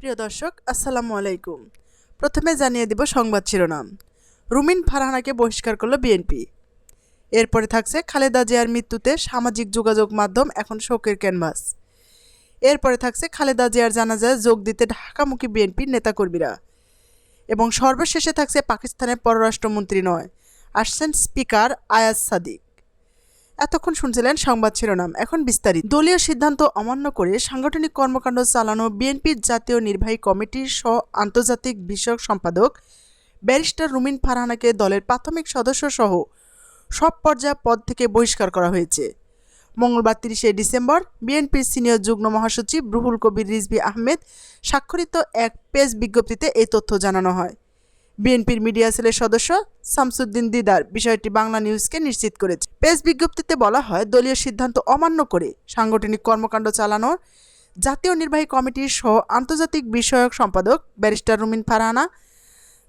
প্রিয় দর্শক, আসসালামু আলাইকুম। প্রথমে জানিয়ে দিব সংবাদ শিরোনাম। রুমিন ফারহানাকে বহিষ্কার করল বিএনপি। এরপরে থাকছে খালেদা জিয়ার মৃত্যুতে সামাজিক যোগাযোগ মাধ্যম এখন শোকের ক্যানভাস। এরপরে থাকছে খালেদা জিয়ার জানাজায় যোগ দিতে ঢাকামুখী বিএনপির নেতাকর্মীরা। এবং সর্বশেষে থাকছে পাকিস্তানের পররাষ্ট্রমন্ত্রী নয়, আসছেন স্পিকার আয়াজ সাদিক। এতক্ষণ শুনছিলেন সংবাদ শিরোনাম। এখন বিস্তারিত। দলীয় সিদ্ধান্ত অমান্য করে সাংগঠনিক কর্মকাণ্ড চালানো বিএনপির জাতীয় নির্বাহী কমিটির সহ আন্তর্জাতিক বিষয়ক সম্পাদক ব্যারিস্টার রুমিন ফারহানাকে দলের প্রাথমিক সদস্য সহ সব পর্যায় পদ থেকে বহিষ্কার করা হয়েছে। মঙ্গলবার তিরিশে ডিসেম্বর বিএনপির সিনিয়র যুগ্ম মহাসচিব রুহুল কবির রিজভি আহমেদ স্বাক্ষরিত এক প্রেস বিজ্ঞপ্তিতে এই তথ্য জানানো হয়। বিএনপির মিডিয়া সেলের সদস্য শামসুদ্দিন দিদার বিষয়টি বাংলা নিউজকে নিশ্চিত করেছে। প্রেস বিজ্ঞপ্তিতে বলা হয়, দলীয় সিদ্ধান্ত অমান্য করে সাংগঠনিক কর্মকাণ্ড চালানোর জাতীয় নির্বাহী কমিটির সহ আন্তর্জাতিক বিষয়ক সম্পাদক ব্যারিস্টার রুমিন ফারহানা,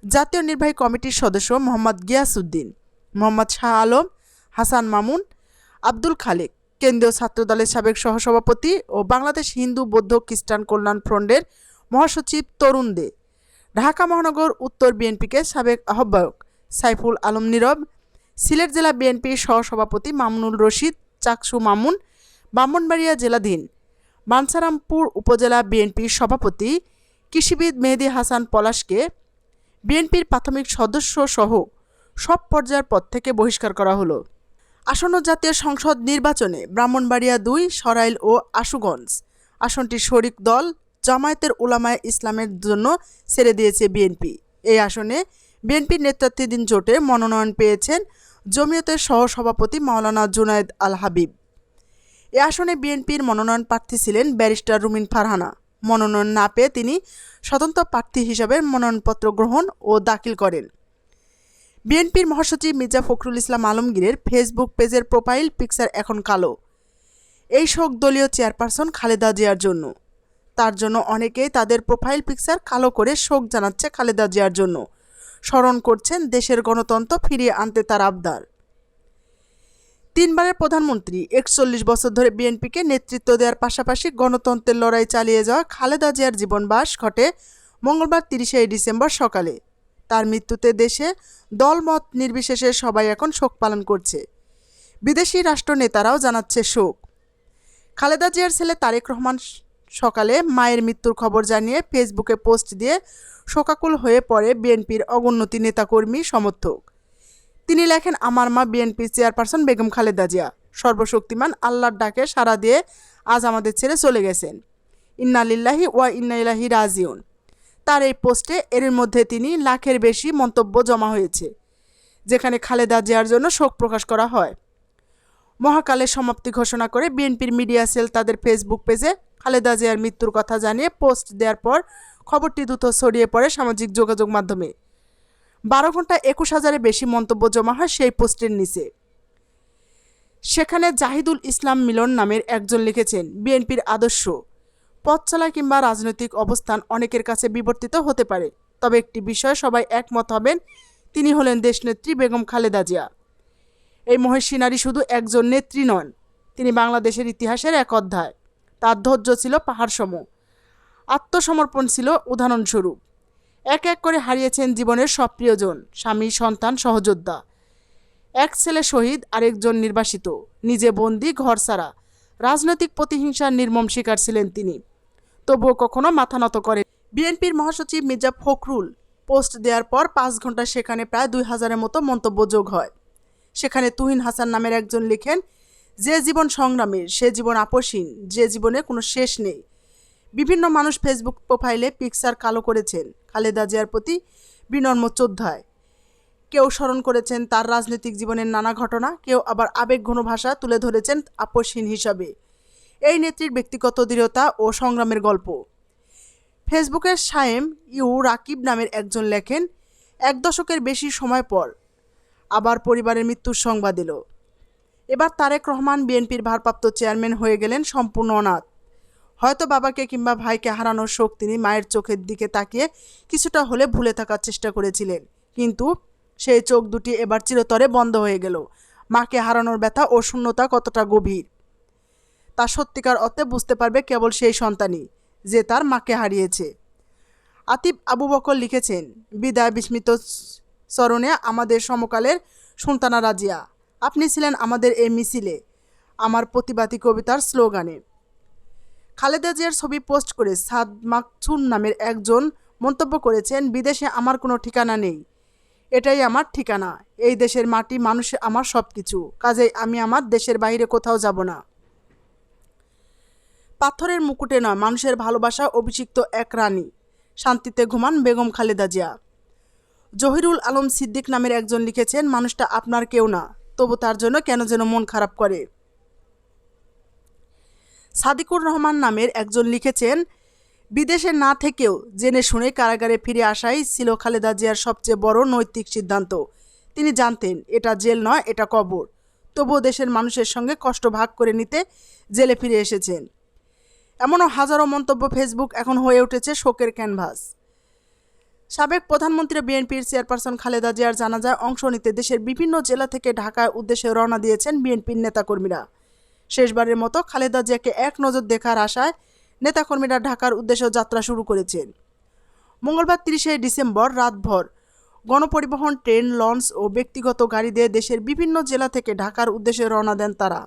জাতীয় নির্বাহী কমিটির সদস্য মোহাম্মদ গিয়াসউদ্দিন, মোহাম্মদ শাহ আলম, হাসান মামুন, আব্দুল খালেক, কেন্দ্রীয় ছাত্রদলের সাবেক সহসভাপতি ও বাংলাদেশ হিন্দু বৌদ্ধ খ্রিস্টান কল্যাণ ফ্রন্টের মহাসচিব তরুণ দে ঢাকা মহানগর উত্তর বিএনপিকে সাবেক আহ্বায়ক সাইফুল আলম নীরব, সিলেট জেলা বিএনপির সহসভাপতি মামুনুল রশিদ, চাকসু মামুন, ব্রাহ্মণবাড়িয়া জেলাধীন বাঞ্ছারামপুর উপজেলা বিএনপির সভাপতি কৃষিবিদ মেহেদি হাসান পলাশকে বিএনপির প্রাথমিক সদস্য সহ সব পর্যায়ের পদ থেকে বহিষ্কার করা হলো। আসন্ন জাতীয় সংসদ নির্বাচনে ব্রাহ্মণবাড়িয়া দুই, সরাইল ও আশুগঞ্জ। আসনটি শরিক দল জামায়াতের উলামায়ে ইসলামের জন্য ছেড়ে দিয়েছে বিএনপি। এই আসনে বিএনপির নেতৃত্বাধীন জোটে মনোনয়ন পেয়েছেন জমিয়তের সহসভাপতি মাওলানা জুনায়েদ আল হাবিব। এ আসনে বিএনপির মনোনয়ন প্রার্থী ছিলেন ব্যারিস্টার রুমিন ফারহানা। মনোনয়ন না পেয়ে তিনি স্বতন্ত্র প্রার্থী হিসাবে মনোনয়নপত্র গ্রহণ ও দাখিল করেন। বিএনপির মহাসচিব মির্জা ফখরুল ইসলাম আলমগীরের ফেসবুক পেজের প্রোফাইল পিকচার এখন কালো। এই শোক দলীয় চেয়ারপারসন খালেদা জিয়ার জন্য। তার জন্য অনেকেই তাদের প্রোফাইল পিকচার কালো করে শোক জানাচ্ছে খালেদা জিয়ার জন্য। স্মরণ করছেন দেশের গণতন্ত্র ফিরিয়ে আনতে তার আবদার। তিনবারের প্রধানমন্ত্রী, একচল্লিশ বছর ধরে বিএনপিকে নেতৃত্ব দেওয়ার পাশাপাশি গণতন্ত্রের লড়াই চালিয়ে যাওয়া খালেদা জিয়ার জীবনবাস ঘটে মঙ্গলবার তিরিশে ডিসেম্বর সকালে। তার মৃত্যুতে দেশে দলমত নির্বিশেষে সবাই এখন শোক পালন করছে। বিদেশি রাষ্ট্রনেতারাও জানাচ্ছে শোক। খালেদা জিয়ার ছেলে তারেক রহমান সকালে মায়ের মৃত্যুর খবর জানিয়ে ফেসবুকে পোস্ট দিয়ে শোকাকুল হয়ে পড়ে বিএনপির অগোন্নতি নেতাকর্মী সমর্থক। তিনি লেখেন, আমার মা বিএনপির চেয়ারপারসন বেগম খালেদা জিয়া। সর্বশক্তিমান আল্লাহর ডাকে সাড়া দিয়ে আজ আমাদের ছেড়ে চলে গেছেন। ইন্নালিল্লাহি ওয়া ইন্নাইলাহি রাজিউন। তার এই পোস্টে এর মধ্যে তিনি লাখের বেশি মন্তব্য জমা হয়েছে, যেখানে খালেদা জিয়ার জন্য শোক প্রকাশ করা হয়। মহাকালের সমাপ্তি ঘোষণা করে বিএনপির মিডিয়া সেল তাদের ফেসবুক পেজে খালেদা জিয়ার মৃত্যুর কথা জানিয়ে পোস্ট দেওয়ার পর খবরটি দ্রুত ছড়িয়ে পড়ে সামাজিক যোগাযোগ মাধ্যমে। বারো ঘণ্টা একুশ হাজারের বেশি মন্তব্য জমা হয় সেই পোস্টের নিচে। সেখানে জাহিদুল ইসলাম মিলন নামের একজন লিখেছেন, বিএনপির আদর্শ। পথ চলা কিংবা রাজনৈতিক অবস্থান অনেকের কাছে বিবর্তিত হতে পারে। তবে একটি বিষয়ে সবাই একমত হবেন, তিনি হলেন দেশনেত্রী বেগম খালেদা জিয়া। এই মহেশী নারী শুধু একজন নেত্রী নন, তিনি বাংলাদেশের ইতিহাসের এক অধ্যায়। তার ধৈর্য ছিল পাহাড়সম আত্মসমর্পণ ছিল উদাহরণস্বরূপ। এক এক করে হারিয়েছেন জীবনের সব প্রিয়জন, স্বামী, সন্তান, সহযোদ্ধা। এক ছেলে শহীদ, আরেকজন নির্বাসিত। নিজে বন্দি, ঘর ছাড়া। রাজনৈতিক প্রতিহিংসার নির্মম শিকার ছিলেন তিনি। তবুও কখনো মাথা নত করেন। বিএনপির মহাসচিব মির্জা ফখরুল পোস্ট দেওয়ার পর পাঁচ ঘণ্টা সেখানে প্রায় দুই হাজারের মতো মন্তব্য যোগ হয়। সেখানে তুহিন হাসান নামের একজন লিখেন, যে জীবন সংগ্রামের, সে জীবন আপসীন, যে জীবনে কোনো শেষ নেই। বিভিন্ন মানুষ ফেসবুক প্রোফাইলে পিকচার কালো করেছেন, খালেদা জিয়ার প্রতি বিনর্ম চোদ্ধায় কেউ স্মরণ করেছেন তার রাজনৈতিক জীবনের নানা ঘটনা, কেউ আবার আবেগঘন ভাষা তুলে ধরেছেন আপসহীন হিসাবে। এই নেত্রীর ব্যক্তিগত দৃঢ়তা ও সংগ্রামের গল্প। ফেসবুকের সায়েম ইউ রাকিব নামের একজন লেখেন, এক দশকের বেশি সময় পর আবার পরিবারের মৃত্যুর সংবাদ এলো। এবার তারেক রহমান বিএনপির ভারপ্রাপ্ত চেয়ারম্যান হয়ে গেলেন সম্পূর্ণ অনাথ। হয়তো বাবাকে কিংবা ভাইকে হারানোর শোক তিনি মায়ের চোখের দিকে তাকিয়ে কিছুটা হলে ভুলে থাকার চেষ্টা করেছিলেন। কিন্তু সেই চোখ দুটি এবার চিরতরে বন্ধ হয়ে গেল। মাকে হারানোর ব্যথা ও শূন্যতা কতটা গভীর? তা সত্যিকার অর্থে বুঝতে পারবে কেবল সেই সন্তানই, যে তার মাকে হারিয়েছে। আতিফ আবু বকর লিখেছেন, বিদায় বিস্মিত স্মরণে আমাদের সমকালের সুলতানা রাজিয়া। আপনি ছিলেন আমাদের এই মিছিলে, আমার প্রতিবাদী কবিতার স্লোগানে। খালেদা জিয়ার ছবি পোস্ট করে সাদ মাকছুন নামের একজন মন্তব্য করেছেন, বিদেশে আমার কোনো ঠিকানা নেই। এটাই আমার ঠিকানা। এই দেশের মাটি, মানুষ আমার সব কিছু কাজেই আমি আমার দেশের বাইরে কোথাও যাব না। পাথরের মুকুটে নয়, মানুষের ভালোবাসা অভিষিক্ত এক রানী। শান্তিতে ঘুমান বেগম খালেদা জিয়া। জহিরুল আলম সিদ্দিক নামের একজন লিখেছেন, মানুষটা আপনার কেউ না, তবু তার জন্য কেন যেন মন খারাপ করে? সাদিকুর রহমান নামের একজন লিখেছেন, বিদেশে না থেকেও জেনে শুনে কারাগারে ফিরে আসাই ছিল খালেদা জিয়ার সবচেয়ে বড় নৈতিক সিদ্ধান্ত। তিনি জানতেন, এটা জেল নয়, এটা কবর। তবুও দেশের মানুষের সঙ্গে কষ্ট ভাগ করে নিতে জেলে ফিরে এসেছেন। এমনও হাজারো মন্তব্য ফেসবুক এখন হয়ে উঠেছে শোকের ক্যানভাস। সাবেক প্রধানমন্ত্রী বিএনপির চেয়ারপারসন খালেদা জিয়ার জানাজায় অংশ নিতে দেশের বিভিন্ন জেলা থেকে ঢাকার উদ্দেশ্যে রওনা দিয়েছেন বিএনপির নেতাকর্মীরা। শেষবারের মতো খালেদা জিয়াকে এক নজর দেখার আশায় নেতাকর্মীরা ঢাকার উদ্দেশ্যে যাত্রা শুরু করেছেন। মঙ্গলবার তিরিশে ডিসেম্বর রাতভর গণপরিবহন, ট্রেন, লঞ্চ ও ব্যক্তিগত গাড়ি দিয়ে দেশের বিভিন্ন জেলা থেকে ঢাকার উদ্দেশ্যে রওনা দেন তারা।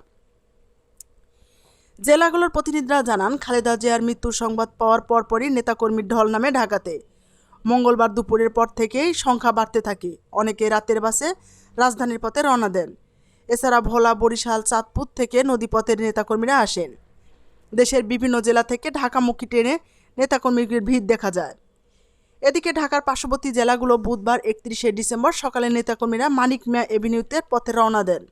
জেলাগুলোর প্রতিনিধিরা জানান, খালেদা জিয়ার মৃত্যুর সংবাদ পাওয়ার পরপরই নেতাকর্মীর ঢল নামে ঢাকাতে। মঙ্গলবার দুপুরের পর থেকেই সংখ্যা বাড়তে থাকে। অনেকে রাতের বাসে রাজধানীর পথে রওনা দেন। এছাড়া ভোলা, বরিশাল, চাঁদপুর থেকে নদীপথের নেতাকর্মীরা আসেন। দেশের বিভিন্ন জেলা থেকে ঢাকামুখী ট্রেনে নেতাকর্মীদের ভিড় দেখা যায়। এদিকে ঢাকার পার্শ্ববর্তী জেলাগুলো বুধবার একত্রিশে ডিসেম্বর সকালে নেতাকর্মীরা মানিক মিয়া এভিনিউতে পথে রওনা দেন।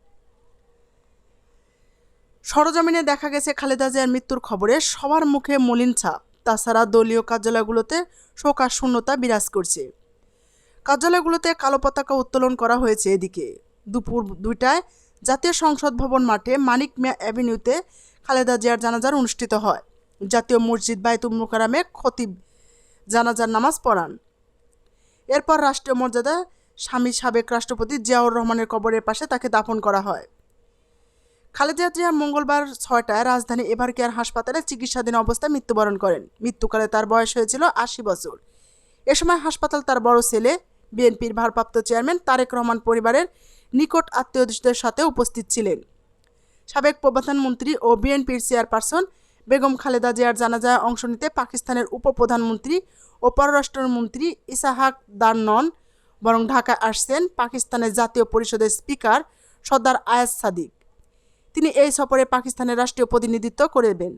সরজমিনে দেখা গেছে খালেদা জিয়ার মৃত্যুর খবরে সবার মুখে মলিন ছাপ। তাছাড়া দলীয় কার্যালয়গুলোতে শোকার শূন্যতা বিরাজ করছে। কার্যালয়গুলোতে কালো পতাকা উত্তোলন করা হয়েছে এদিকে। দুপুর দুইটায় জাতীয় সংসদ ভবন মাঠে মানিক মিয়া অ্যাভিনিউতে খালেদা জিয়ার জানাজার অনুষ্ঠিত হয়। জাতীয় মসজিদ বাইতুল মোকারামে খতিব জানাজার নামাজ পড়ান। এরপর রাষ্ট্রীয় মর্যাদা স্বামী সাবেক রাষ্ট্রপতি জিয়াউর রহমানের কবরের পাশে তাকে দাফন করা হয়। খালেদা জিয়া মঙ্গলবার ছয়টায় রাজধানী এভার কেয়ার হাসপাতালে চিকিৎসাধীন অবস্থায় মৃত্যুবরণ করেন। মৃত্যুকালে তার বয়স হয়েছিল আশি বছর। এ সময় হাসপাতাল তার বড় ছেলে, বিএনপির ভারপ্রাপ্ত চেয়ারম্যান তারেক রহমান পরিবারের নিকট আত্মীয়দের সাথে উপস্থিত ছিলেন। সাবেক প্রধানমন্ত্রী ও বিএনপির চেয়ারপারসন বেগম খালেদা জিয়ার জানাজায় অংশ নিতে পাকিস্তানের উপপ্রধানমন্ত্রী ও পররাষ্ট্রমন্ত্রী ইসাহাক দার নন বরং ঢাকায় আসছেন পাকিস্তানের জাতীয় পরিষদের স্পিকার সর্দার আয়াজ সাদিক। তিনি এই সফরে পাকিস্তানের রাষ্ট্রীয় প্রতিনিধিত্ব করবেন।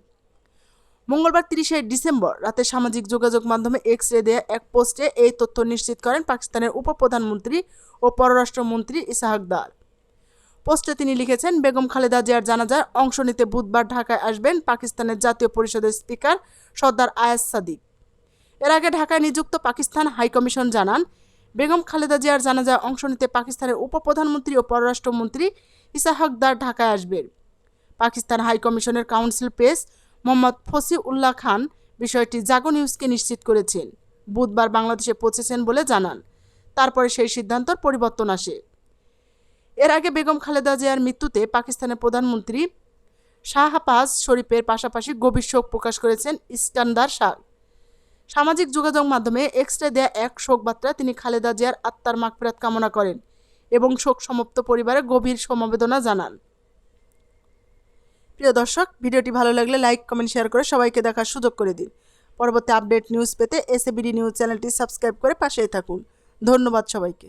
মঙ্গলবার তিরিশে ডিসেম্বর রাতে সামাজিক যোগাযোগ মাধ্যমে এক্স রে দেয়া এক পোস্টে এই তথ্য নিশ্চিত করেন পাকিস্তানের উপপ্রধানমন্ত্রী ও পররাষ্ট্রমন্ত্রী ইসাহাক দার। পোস্টে তিনি লিখেছেন, বেগম খালেদা জিয়ার জানাজায় অংশ নিতে বুধবার ঢাকায় আসবেন পাকিস্তানের জাতীয় পরিষদের স্পিকার সর্দার আয়াস সাদিক। এর আগে ঢাকায় নিযুক্ত পাকিস্তান হাইকমিশন জানান, বেগম খালেদা জিয়ার জানাজায় অংশ নিতে পাকিস্তানের উপপ্রধানমন্ত্রী ও পররাষ্ট্রমন্ত্রী ইসাহাকদার ঢাকায় আসবেন পাকিস্তান হাইকমিশনের কাউন্সিল প্রেস মোহাম্মদ ফসি উল্লাহ খান বিষয়টি জাগো নিউজকে নিশ্চিত করেছেন। বুধবার বাংলাদেশে পৌঁছেছেন বলে জানান। তারপরে সেই সিদ্ধান্তর পরিবর্তন আসে। এর আগে বেগম খালেদা জিয়ার মৃত্যুতে পাকিস্তানের প্রধানমন্ত্রী শাহবাজ শরীফের পাশাপাশি গভীর শোক প্রকাশ করেছেন ইস্কান্দার শাহ। সামাজিক যোগাযোগ মাধ্যমে এক্সট্রা দেয়া এক শোক বার্তায় তিনি খালেদা জিয়ার আত্মার মাগফিরাত কামনা করেন। এবং শোক সমাপ্ত পরিবারে গভীর সমবেদনা জানান। প্রিয় দর্শক, ভিডিওটি ভালো লাগলে লাইক, কমেন্ট, শেয়ার করে সবাইকে দেখার সুযোগ করে দিন। পরবর্তী আপডেট নিউজ পেতে এসএবিডি নিউজ চ্যানেলটি সাবস্ক্রাইব করে পাশেই থাকুন। ধন্যবাদ সবাইকে।